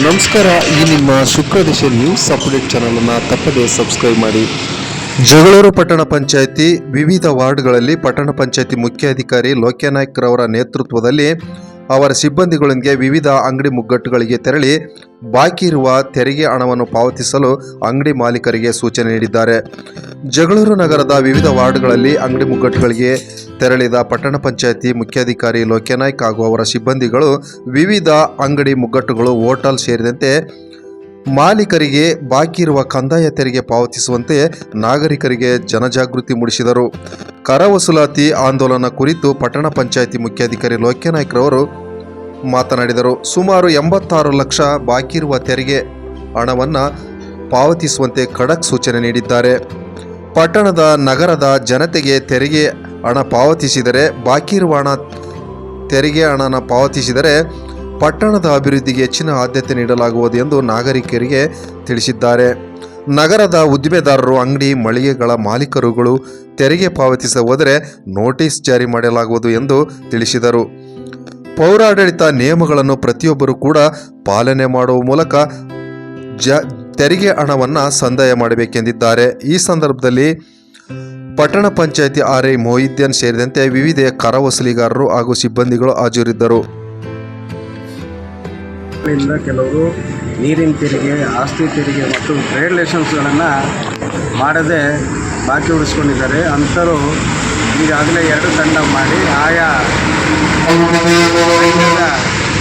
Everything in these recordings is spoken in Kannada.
ನಮಸ್ಕಾರ, ಈ ನಿಮ್ಮ ಶುಕ್ರದೇಶ ನ್ಯೂಸ್ ಅಪ್ಡೇಟ್ ಚಾನಲನ್ನು ತಪ್ಪದೇ ಸಬ್ಸ್ಕ್ರೈಬ್ ಮಾಡಿ. ಜಗಳೂರು ಪಟ್ಟಣ ಪಂಚಾಯಿತಿ ವಿವಿಧ ವಾರ್ಡ್ಗಳಲ್ಲಿ ಪಟ್ಟಣ ಪಂಚಾಯಿತಿ ಮುಖ್ಯಾಧಿಕಾರಿ ಲೋಕ್ಯನಾಯ್ಕ್ ರವರ ನೇತೃತ್ವದಲ್ಲಿ ಅವರ ಸಿಬ್ಬಂದಿಗಳೊಂದಿಗೆ ವಿವಿಧ ಅಂಗಡಿ ಮುಗ್ಗಟ್ಟುಗಳಿಗೆ ತೆರಳಿ ಬಾಕಿ ಇರುವ ತೆರಿಗೆ ಹಣವನ್ನು ಪಾವತಿಸಲು ಅಂಗಡಿ ಮಾಲೀಕರಿಗೆ ಸೂಚನೆ ನೀಡಿದ್ದಾರೆ. ಜಗಳೂರು ನಗರದ ವಿವಿಧ ವಾರ್ಡ್ಗಳಲ್ಲಿ ಅಂಗಡಿ ಮುಗ್ಗಟ್ಟುಗಳಿಗೆ ತೆರಳಿದ ಪಟ್ಟಣ ಪಂಚಾಯಿತಿ ಮುಖ್ಯಾಧಿಕಾರಿ ಲೋಕೇನಾಯ್ಕ ಹಾಗೂ ಅವರ ಸಿಬ್ಬಂದಿಗಳು ವಿವಿಧ ಅಂಗಡಿ ಮುಗ್ಗಟ್ಟುಗಳು, ಹೋಟೆಲ್ ಸೇರಿದಂತೆ ಮಾಲೀಕರಿಗೆ ಬಾಕಿ ಇರುವ ಕಂದಾಯ ತೆರಿಗೆ ಪಾವತಿಸುವಂತೆ ನಾಗರಿಕರಿಗೆ ಜನಜಾಗೃತಿ ಮೂಡಿಸಿದರು. ಕರ ವಸೂಲಾತಿ ಆಂದೋಲನ ಕುರಿತು ಪಟ್ಟಣ ಪಂಚಾಯಿತಿ ಮುಖ್ಯಾಧಿಕಾರಿ ಲೋಕ್ಯನಾಯ್ಕ್ ಅವರು ಮಾತನಾಡಿದರು. ಸುಮಾರು ಎಂಬತ್ತಾರು ಲಕ್ಷ ಬಾಕಿ ಇರುವ ತೆರಿಗೆ ಹಣವನ್ನು ಪಾವತಿಸುವಂತೆ ಖಡಕ್ ಸೂಚನೆ ನೀಡಿದ್ದಾರೆ. ಪಟ್ಟಣದ ನಗರದ ಜನತೆಗೆ ತೆರಿಗೆ ಹಣ ಪಾವತಿಸಿದರೆ, ಬಾಕಿ ಇರುವ ಹಣ ತೆರಿಗೆ ಹಣನ ಪಾವತಿಸಿದರೆ ಪಟ್ಟಣದ ಅಭಿವೃದ್ಧಿಗೆ ಹೆಚ್ಚಿನ ಆದ್ಯತೆ ನೀಡಲಾಗುವುದು ಎಂದು ನಾಗರಿಕರಿಗೆ ತಿಳಿಸಿದ್ದಾರೆ. ನಗರದ ಉದ್ದಿಮೆದಾರರು ಅಂಗಡಿ, ಮಳಿಗೆಗಳ ಮಾಲೀಕರುಗಳು ತೆರಿಗೆ ಪಾವತಿಸ ಹೋದರೆ ನೋಟಿಸ್ ಜಾರಿ ಮಾಡಲಾಗುವುದು ಎಂದು ತಿಳಿಸಿದರು. ಪೌರಾಡಳಿತ ನಿಯಮಗಳನ್ನು ಪ್ರತಿಯೊಬ್ಬರು ಕೂಡ ಪಾಲನೆ ಮಾಡುವ ಮೂಲಕ ಜ, ತೆರಿಗೆ ಹಣವನ್ನು ಸಂದಾಯ ಮಾಡಬೇಕೆಂದಿದ್ದಾರೆ. ಈ ಸಂದರ್ಭದಲ್ಲಿ ಪಟ್ಟಣ ಪಂಚಾಯತಿ ಆರ್ ಐ ಸೇರಿದಂತೆ ವಿವಿಧ ಕರ ವಸೂಲಿಗಾರರು ಹಾಗೂ ಸಿಬ್ಬಂದಿಗಳು ಹಾಜರಿದ್ದರು. ಗಳಿಂದ ಕೆಲವರು ನೀರಿನ ತೆರಿಗೆ, ಆಸ್ತಿ ತೆರಿಗೆ ಮತ್ತು ಟ್ರೇಡ್ ಲೈಸೆನ್ಸ್ಗಳನ್ನು ಮಾಡದೆ ಬಾಕಿ ಉಳಿಸ್ಕೊಂಡಿದ್ದಾರೆ. ಅಂಥರು ಈಗಾಗಲೇ ಎರಡು ತಂಡ ಮಾಡಿ ಆಯಾ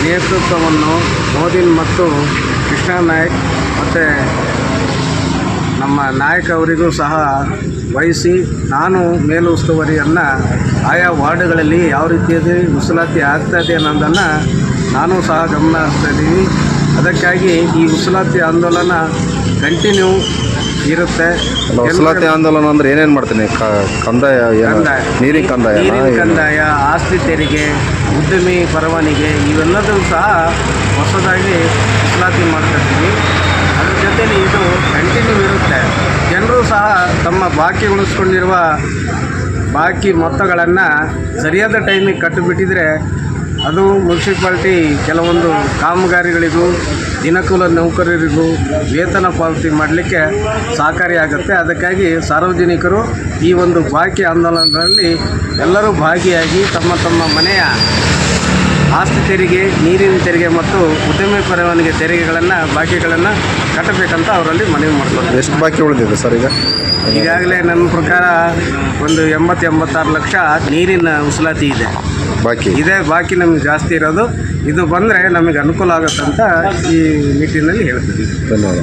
ನೇತೃತ್ವವನ್ನು ಮೋದಿನ್ ಮತ್ತು ಕೃಷ್ಣ ನಾಯಕ್ ಮತ್ತು ನಮ್ಮ ನಾಯಕ ಅವರಿಗೂ ಸಹ ವಹಿಸಿ ನಾನು ಮೇಲು ಉಸ್ತುವಾರಿಯನ್ನು ಆಯಾ ವಾರ್ಡ್ಗಳಲ್ಲಿ ಯಾವ ರೀತಿಯಲ್ಲಿ ಮೀಸಲಾತಿ ಆಗ್ತಾ ಇದೆ ಅನ್ನೋದನ್ನು ನಾನು ಸಹ ಗಮನ ಹರಿಸ್ತಾ ಇದ್ದೀವಿ. ಅದಕ್ಕಾಗಿ ಈ ಉಸಲಾತಿ ಆಂದೋಲನ ಕಂಟಿನ್ಯೂ ಇರುತ್ತೆ. ಉಸಲಾತಿ ಆಂದೋಲನ ಅಂದ್ರೆ ಏನೇನು ಮಾಡ್ತೀನಿ? ಕಂದಾಯ ನೀರಿನ ಕಂದಾಯ ನೀರಿನ ಕಂದಾಯ ಆಸ್ತಿ ತೆರಿಗೆ ಉದ್ಯಮಿ ಪರವಾನಿಗೆ ಇವೆಲ್ಲದೂ ಸಹ ಹೊಸದಾಗಿ ಉಸಲಾತಿ ಮಾಡ್ತಿರ್ತೀವಿ ಅದ್ರ ಜೊತೆಲಿ ಇದು ಕಂಟಿನ್ಯೂ ಇರುತ್ತೆ. ಜನರು ಸಹ ತಮ್ಮ ಬಾಕಿ ಉಳಿಸ್ಕೊಂಡಿರುವ ಬಾಕಿ ಮೊತ್ತಗಳನ್ನು ಸರಿಯಾದ ಟೈಮಿಗೆ ಕಟ್ಟಿಬಿಟ್ಟಿದ್ರೆ ಅದು ಮುನ್ಸಿಪಾಲ್ಟಿ ಕೆಲವೊಂದು ಕಾಮಗಾರಿಗಳಿಗೂ ದಿನಕೂಲ ನೌಕರರಿಗೂ ವೇತನ ಪಾವತಿ ಮಾಡಲಿಕ್ಕೆ ಸಹಕಾರಿಯಾಗುತ್ತೆ ಅದಕ್ಕಾಗಿ ಸಾರ್ವಜನಿಕರು ಈ ಒಂದು ಬಾಕಿ ಆಂದೋಲನದಲ್ಲಿ ಎಲ್ಲರೂ ಭಾಗಿಯಾಗಿ ತಮ್ಮ ತಮ್ಮ ಮನೆಯ ಆಸ್ತಿ ತೆರಿಗೆ ನೀರಿನ ತೆರಿಗೆ ಮತ್ತು ಉದ್ಯಮ ಪರವಾನಿಗೆ ತೆರಿಗೆಗಳನ್ನು ಬಾಕಿಗಳನ್ನು ಕಟ್ಟಬೇಕಂತ ಅವರಲ್ಲಿ ಮನವಿ ಮಾಡ್ತಾರೆ ಎಷ್ಟು ಬಾಕಿ ಉಳಿದಿದೆ ಸರ್ ಈಗ? ಈಗಾಗಲೇ ನನ್ನ ಪ್ರಕಾರ ಒಂದು ಎಂಬತ್ತು ಎಂಬತ್ತಾರು ಲಕ್ಷ ನೀರಿನ ಉಸಲಾತಿ ಇದೆ. ಬಾಕಿ. ಇದೇ ಬಾಕಿ ನಮಗೆ ಜಾಸ್ತಿ ಇರೋದು. ಇದು ಬಂದರೆ ನಮಗೆ ಅನುಕೂಲ ಆಗುತ್ತಂತ ಈ ನಿಟ್ಟಿನಲ್ಲಿ ಹೇಳ್ತೀವಿ. ಧನ್ಯವಾದ.